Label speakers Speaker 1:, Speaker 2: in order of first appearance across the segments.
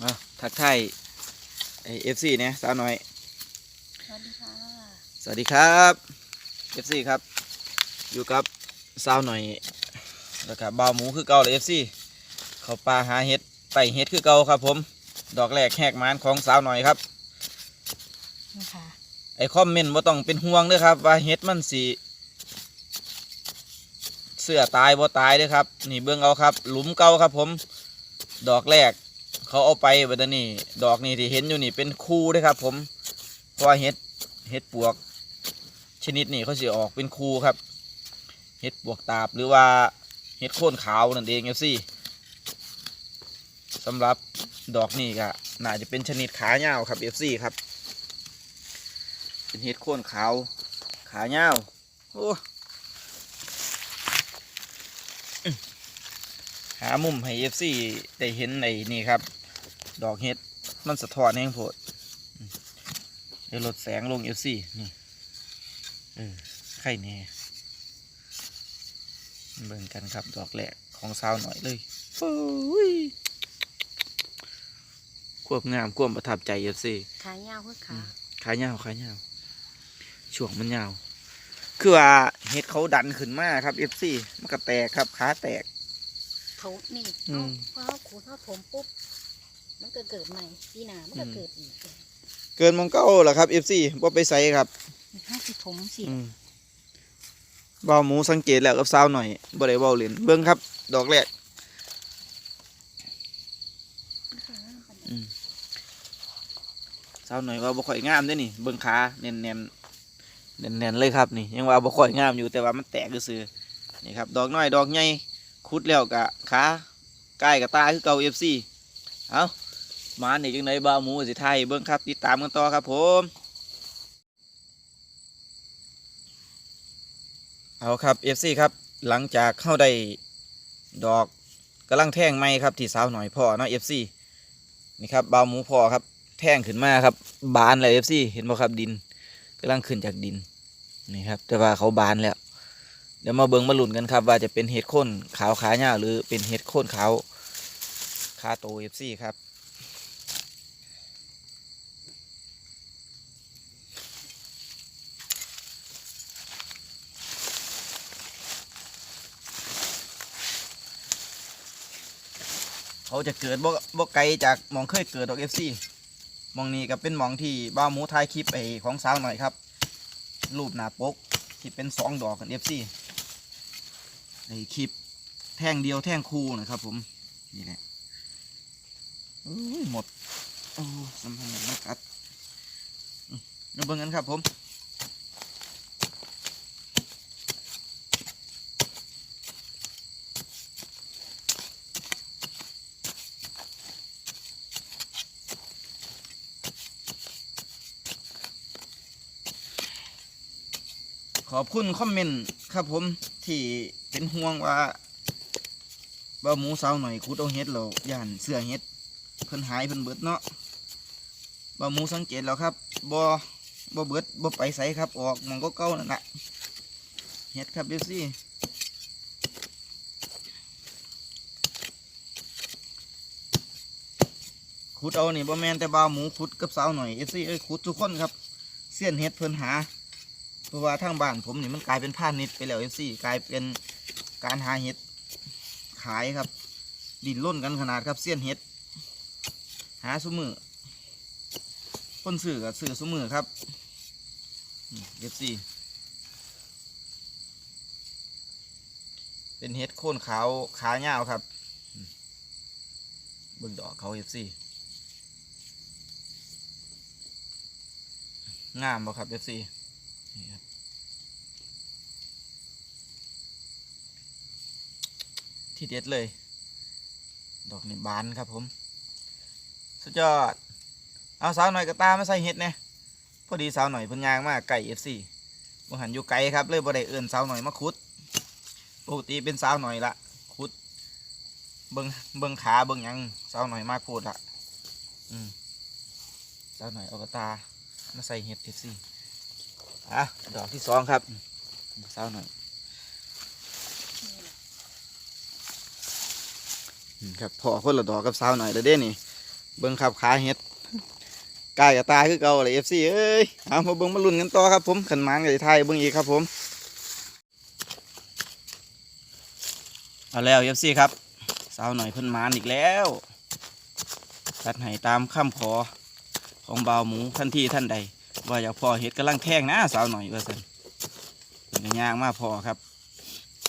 Speaker 1: เอาทักทายไอเอฟซีเนี่ยสาวน้อย
Speaker 2: สวัสดีค่ะ
Speaker 1: สวัสดีครับเอฟซีครับ อยู่กับสาวหน่อยแล้วก็บ่าวหมูคือเก่าเลยเอฟซีเขาปลาหาเห็ดไต่เห็ดคือเก่าครับ ผม ดอกแรกแหกมานของสาวหน่อยครับ
Speaker 2: นี่ค่ะ
Speaker 1: ไอคอมเมนต์ว่าต้องเป็นห่วงเด้อครับ ว่าเห็ดมันสีเสื้อตายบ่ตายเด้อครับ นี่เบิ่งเอาครับ หลุมเก่าครับ ผม ดอกแรก เขาเอาไปบัดนี้ ดอกนี่ที่เห็นอยู่นี่เป็นคู่เด้อครับ ผมเพราะเห็ดเห็ดปวก ชนิดนี้เขาสิออกเป็นคู่ครับเห็ดปวกตาบหรือว่าเห็ดโค่นขาวนั่นเองเอฟซีสำหรับดอกนี่ก็น่าจะเป็นชนิดขาเงาครับเอฟซีครับ เป็นเห็ดโค่นขาวขาเงาโอ้ หามุมให้เอฟซีได้เห็นในนี่ครับ ดอกเห็ดมันสะท้อนแห้งโพดอืมเดี๋ยวลดแสงลงเอฟซีนี่เออไข่แน่เบิ่งกันครับดอกแหลกของสาวหน่อยเลยโอ้ยควบงามควบประทับใจเอฟซี
Speaker 2: ขายาวเพื่อขา
Speaker 1: ขายาวขายาวช่วงมันยาว คือว่าเห็ดเขาดันขึ้นมาครับเอฟซีมันก็แตกครับขาแตก
Speaker 2: เขานี่
Speaker 1: อื
Speaker 2: เอา
Speaker 1: ม
Speaker 2: พอเขาขูดเขาถมปุ๊บมันก็เกิดใหม่ปีหน้ามันก็
Speaker 1: อืม
Speaker 2: เกิดอีก
Speaker 1: เกินมองเก้าเหรอครับเอฟซีว่าไปใส่ครับ
Speaker 2: ห้าสิถมสิ
Speaker 1: อืมเบาหมูสังเกตแล้วกับสาวหน่อยบ่ได้เบาเล่นเบิ่งครับ ดอกแรกอืมสาวหน่อยว่าบ่ค่อยงามเด้อนี่เบิ่งขาแน่นแน่นแน่นแน่นๆเลยครับนี่ ยังว่าบ่ค่อยงามอยู่แต่ว่ามันแตกซื่อๆนี่ครับ ดอกน้อยดอกใหญ่ คุดแล้วกะขาใกล้กับตาคือเก่า FC เอามานี่จังไดบ่าวหมูสิไทยเบิ่งครับติดตามกันต่อครับผมเอาครับ FC ครับหลังจากเข้าได้ดอกกำลังแท่งไม้ครับที่สาวหน่อยพ่อเนาะ FC นี่ครับบาวหมูพ่อครับแท่งขึ้นมาครับ บานเลยเอฟซีเห็นบ่ครับดินกำลังขึ้นจากดินนี่ครับแต่ว่าเขาบานแล้ว ดี๋ยวมาเบิ่งมาหลุนกันครับ ว่าจะเป็นเห็ดโคนขาวขาเหี่ยหรือเป็นเห็ดโคนขาวขาโตเอฟซีครับเขาจะเกิดบ่บ่ไกลจากมองเคยเกิดดอกเอฟซีมองนี้ก็เป็นมองที่บ้าหมูถ่ายคลิปไอของสาวหน่อยครับ รูปหน้าปกที่เป็นสองดอกกันเอฟซี ในคลิปแท่งเดียวแท่งคู่นะครับ ผมนี่แหละหมดโอ้สัมผัสมันกัดอืมมาเบิ่งกันครับผมขอบคุณคอมเมนต์ครับผมที่ เป็นห่วงว่าบ่าหมูเสาหน่อยคุดเอาเฮ็ดเราย่านเสื้อเฮ็ดเพิ่นหายเพิ่นเบิดเนาะบ่าหมูสังเกตแล้วครับบ่บ่เบิดบ่ไปไสครับออกมองก็เก่านั่นแหละเฮ็ดครับเดี๋ยวสิขุดเอานี่บ่แม่นแต่บ่าหมูขุดกับสาวหน่อยเอซีเอ้ยขุดทุกคนครับเสี้ยนเฮ็ดเพิ่นหาเพราะว่าทางบ้านผมนี่มันกลายเป็นผ้าเน็ตไปแล้วเอซี่กลายเป็น การหาเห็ดขายครับ ดินล้นกันขนาดครับเสี้ยนเห็ด หาสุมือคนสื่อกับสื่อสุมือครับเอฟซีเป็นเห็ดโค่นขาวขาเงาวครับเบิ่งดอกเขาเอฟซีงามบ่ครับเอฟซีนี่ครับ ที่เด็ดเลย ดอกนี่บานครับผม สุดยอด เอาสาวหน่อยกับตามาใส่เห็ดเนี่ยพอดีสาวหน่อยพิ่นยางมากไก่เอฟซีบ่หันอยู่ไกลครับ เลยบ่ได้เอิ้นสาวหน่อยมาขุด ปกติเป็นสาวหน่อยละขุด เบิงเบิงขาเบิงยังสาวหน่อยมากพูดละอืมสาวหน่อยเอากระตามาใส่เห็ดเอฟซีอะดอกที่สองครับเศร้าหน่อยอืม ครับพอคนละดอกกับเศร้าหน่อยแล้วเด้นี่ เบิ่งขับขาเฮ็ดกายกับตาคือเก่าเลยเอฟซีเอ้ยเอามาเบิ่งมาลุ้นกันต่อครับผมขันมานกับไทยเบิ่งอีกครับผมเอาแล้วเอฟซีครับสาวหน่อยเพิ่นมานอีกแล้วตัดให้ตามคำขอของบ่าวหมูทันที่ท่านใด ว่าอยากพอเฮ็ดกำลังแทงนะสาวหน่อยว่าซั่นเป็นกย่างมาพอครับ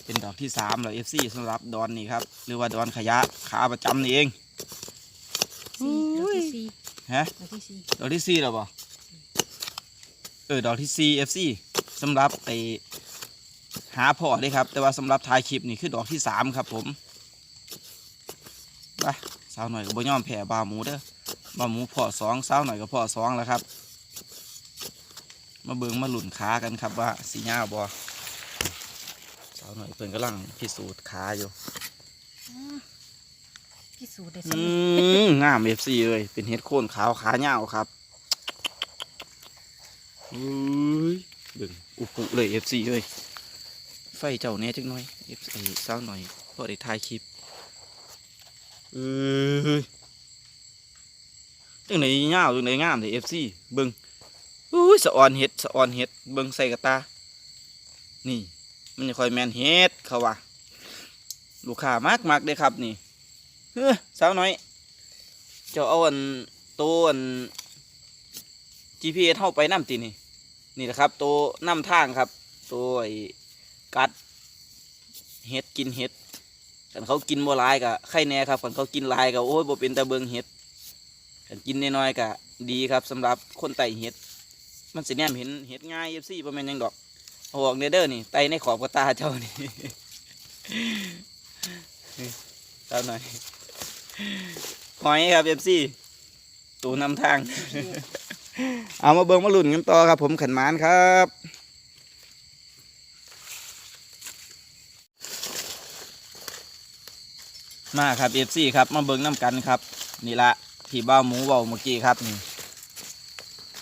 Speaker 1: เป็นดอกที่สามแล้วเอฟซีสำหรับดอนนี่ครับ หรือว่าดอนขยะขาประจำนี่เอง
Speaker 2: สี่ดอกที่สี่
Speaker 1: ฮะ
Speaker 2: ดอกที่สี่
Speaker 1: ดอกที่สี่แล้วบ่เออดอกที่สี่เอฟซีสำหรับไปหาพ่อได้ครับ แต่ว่าสำหรับถ่ายคลิปนี่คือดอกที่สามครับผมไปสาวหน่อยก็บ่ยอมแผ่บาหมูเด้อบาหมูพ่อสองสาวหน่อยก็พ่อสองแล้วครับ มาเบิงมาหลุ่นขากันครับว่าสีหน้าบ่สาวหน่อยเพิ่นกำลังพิสูจน์ขาอยู่
Speaker 2: อ่าพิสูจน์ได้
Speaker 1: อื
Speaker 2: สิ
Speaker 1: มงามเอฟซีเลยเป็นเห็ดโคนขาวขาเงาวครับอุ้ยเบิ่งอุปุเลยเอฟซีเลยไฟเจ้าแหน่จังหน่อยเอฟซีสาวหน่อยพอได้ถ่ายคลิปเอ้ยจังไหนเงาวจังไหนงามเลยเอฟซีเบิ่งอุ้ยสะออนเห็ดสะออนเห็ดเบิ่งใส่กระตา นี่ มันจะคอยแมนเห็ดเขาว่าลูกค้ามากมากเลยครับนี่เฮ้อสาวน้อยเจ้าเอาอันตัวอัน GPS เข้าไปน้ำตีนี่นี่แหละครับ ตัวน้ำทางครับ ตัวไอ้กัดเห็ดกินเห็ดกันเขากินบ่ลายกะไข่แน่ครับกันเขากินลายกะโอ้ยบ่เป็นตาเบิงเห็ดกันกินน้อยๆกะดีครับสำหรับคนไต่เห็ด มันสิแนมเห็นเห็ดง่ายเอฟซีประมาณยังดอก เอาออกเนเด้อนี่ไตในขอบกระตาเจ้านี่เจ้าหน่อยหอยครับเอฟซีตูนำทาง เอามาเบิ่งมาลุ่นกันต่อครับผมขันมานครับมาครับเอฟซีครับมาเบิ่งน้ำกันครับ นี่ละที่บ้าหมูเบาเมื่อกี้ครับนี่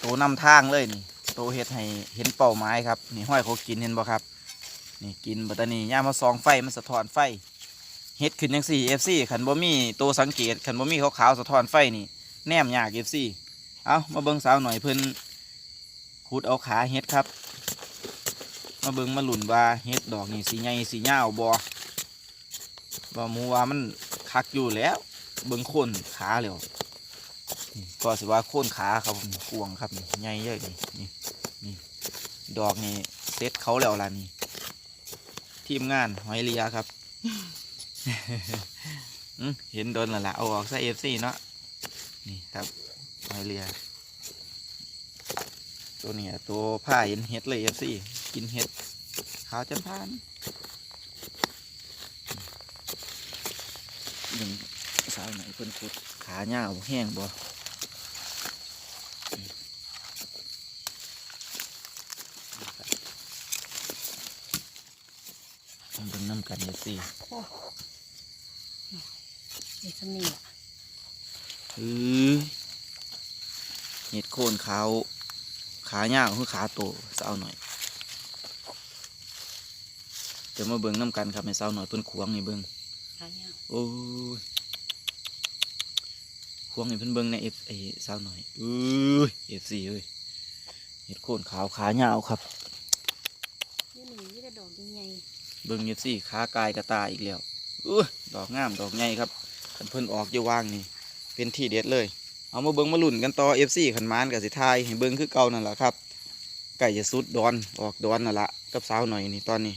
Speaker 1: ตัวนำทางเลยนี่ ตัวเฮ็ดให้เห็นเป้าหมายครับนี่ห้อยเขากินเห็นบ่ครับนี่กินบัตตานีย่ามมาซองไฟมันสะท้อนไฟเฮ็ดขึ้นยังสี่เอฟซีขันบ่มีตัวสังเกตขันบ่มีขาวๆสะท้อนไฟนี่แนมยากเอฟซีเอามาเบิ่งสาวหน่อยเพิ่นขุดเอาขาเฮ็ดครับ มาเบิ่งมาหลุนว่าเฮ็ดดอกนี่สีใหญ่สียาบ่บ่หมูว่ามันคักอยู่แล้ว เบิ่งโคนขาแล้วก็สิว่าโคนขาครับผมกวงครับนี่ใหญ่เยอะนี่ นี่ดอกนี่เซตเขาแล้วล่ะนี่ทีมงานหอยเลียครับเห็นโดนแล้วล่ะเอาออกซะเอฟซีเนาะนี่ครับหอยเลียตัวนี้ตัวผ้าเห็นเห็ดเลยเอฟซีกินเห็ดขาวจันพานหนึ่งสาวไหนเพิ่นขุดขาหญ้าแห้งบ่ เป็นน้ำกันเอฟซี
Speaker 2: นี่สำนีอะ
Speaker 1: อือเห็ดโคนขาวขาหญ้าคือขาโตสาวหน่อยเดี๋ยวมาเบิ่งน้ำกันครับในสาวหน่อยเพิ่นขวางนี่เบิ่ง
Speaker 2: ขายาว
Speaker 1: โอ้ยควงให้เพิ่นเบิ่งในเอฟไอสาวหน่อยเอ้ยเอฟซีเอ้ยเห็ดโคนขาวขาเหยาวครับ
Speaker 2: นี่หนึ่งนี่แต่ดอกใหญ่
Speaker 1: เบิ้งเอฟซีขากายกระตาอีกแล้วอุ้ดอกงามดอกใหญ่ครับขันเพิ่นออกอยู่ว่างนี่เป็นที่เด็ดเลย เอามาเบิ้งมาลุ่นกันต่อเอฟซีขันมานกับสิทายให้เบิ้งคือเก่านั่นแหละครับไก่จะสุดดอนออกดอนนั่นละกับสาวหน่อยนี่ตอนนี้